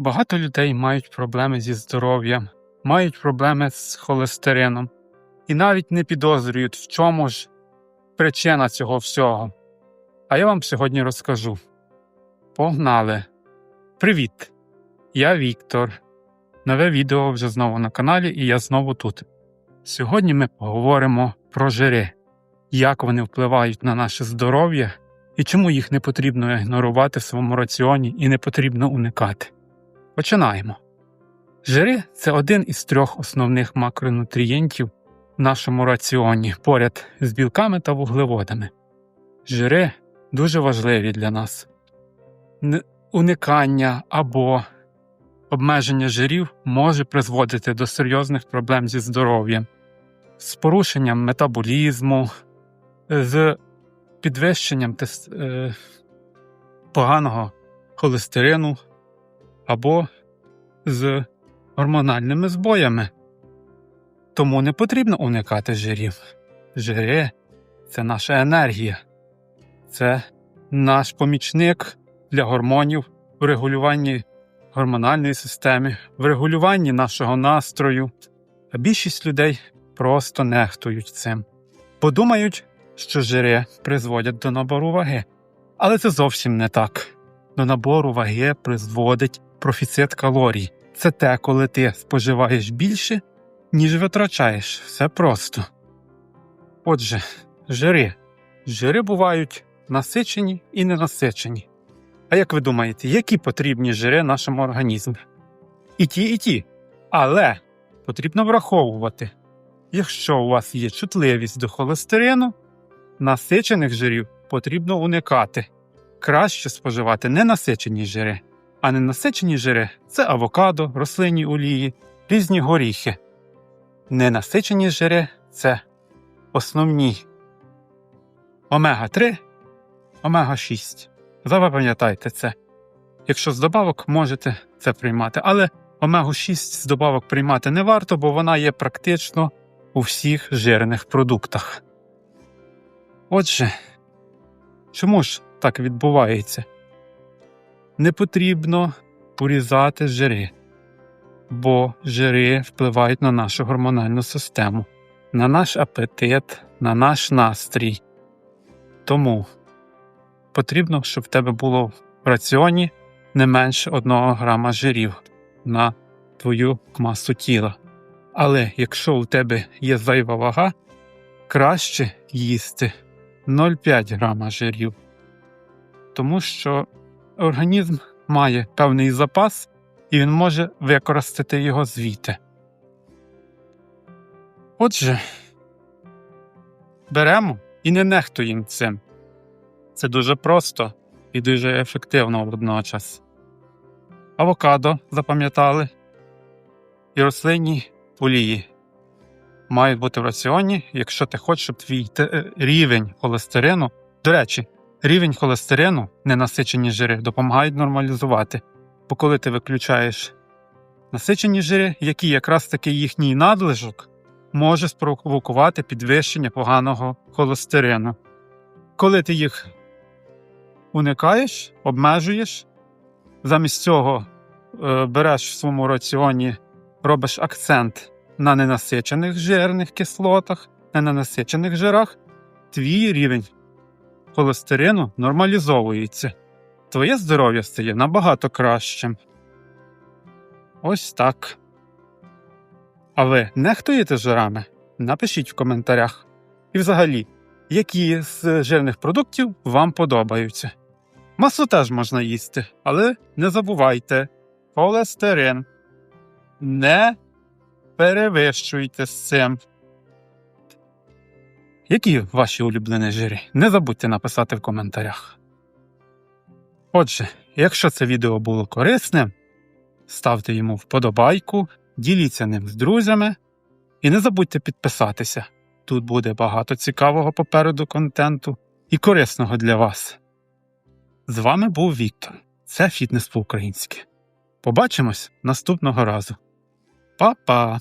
Багато людей мають проблеми зі здоров'ям, мають проблеми з холестерином і навіть не підозрюють, в чому ж причина цього всього. А я вам сьогодні розкажу. Погнали! Привіт! Я Віктор. Нове відео вже знову на каналі, і я знову тут. Сьогодні ми поговоримо про жири, як вони впливають на наше здоров'я і чому їх не потрібно ігнорувати в своєму раціоні і не потрібно уникати. Починаємо. Жири це один із трьох основних макронутрієнтів в нашому раціоні поряд з білками та вуглеводами. Жири дуже важливі для нас. Уникання або обмеження жирів може призводити до серйозних проблем зі здоров'ям, з порушенням метаболізму, з підвищенням е, поганого холестерину або з гормональними збоями. Тому не потрібно уникати жирів. Жири це наша енергія, це наш помічник для гормонів в регулюванні гормональної системи, в регулюванні нашого настрою. А більшість людей просто нехтують цим. Подумають, що жири призводять до набору ваги. Але це зовсім не так. До набору ваги призводить профіцит калорій. Це те, коли ти споживаєш більше, ніж витрачаєш. Все просто. Отже, жири. Жири бувають насичені і ненасичені. А як ви думаєте, які потрібні жири нашому організму? І ті, і ті. Але потрібно враховувати, якщо у вас є чутливість до холестерину, насичених жирів потрібно уникати. Краще споживати ненасичені жири, а ненасичені жири це авокадо, рослинні олії, різні горіхи. Ненасичені жири це основні омега-3, омега-6. Запам'ятайте це. Якщо з добавок можете це приймати, але омегу-6 з добавок приймати не варто, бо вона є практично у всіх жирних продуктах. Отже, чому ж так відбувається? Не потрібно урізати жири, бо жири впливають на нашу гормональну систему, на наш апетит, на наш настрій. Тому потрібно, щоб в тебе було в раціоні не менше 1 грама жирів на твою масу тіла. Але якщо у тебе є зайва вага, краще їсти 0,5 грама жирів, тому що організм має певний запас і він може використати його звідти. Отже, беремо і не нехтуємо цим. Це дуже просто і дуже ефективно водночас. Авокадо запам'ятали і рослинні олії мають бути в раціоні, якщо ти хочеш, щоб твій е, рівень холестерину. До речі, рівень холестерину, ненасичені жири, допомагають нормалізувати. Бо коли ти виключаєш насичені жири, які якраз таки їхній надлишок може спровокувати підвищення поганого холестерину. Коли ти їх уникаєш, обмежуєш, замість цього е, береш в своєму раціоні, робиш акцент на ненасичених жирних кислотах, на ненасичених жирах, твій рівень холестерину нормалізовується. Твоє здоров'я стає набагато кращим. Ось так. А ви нехтуєте жирами? Напишіть в коментарях. І взагалі, які з жирних продуктів вам подобаються. Масу теж можна їсти, але не забувайте холестерин. Не перевищуйте з цим. Які ваші улюблені жири? Не забудьте написати в коментарях. Отже, якщо це відео було корисним, ставте йому вподобайку, діліться ним з друзями і не забудьте підписатися. Тут буде багато цікавого попереду контенту і корисного для вас. З вами був Віктор. Це фітнес по-українськи. Побачимось наступного разу. Па-па!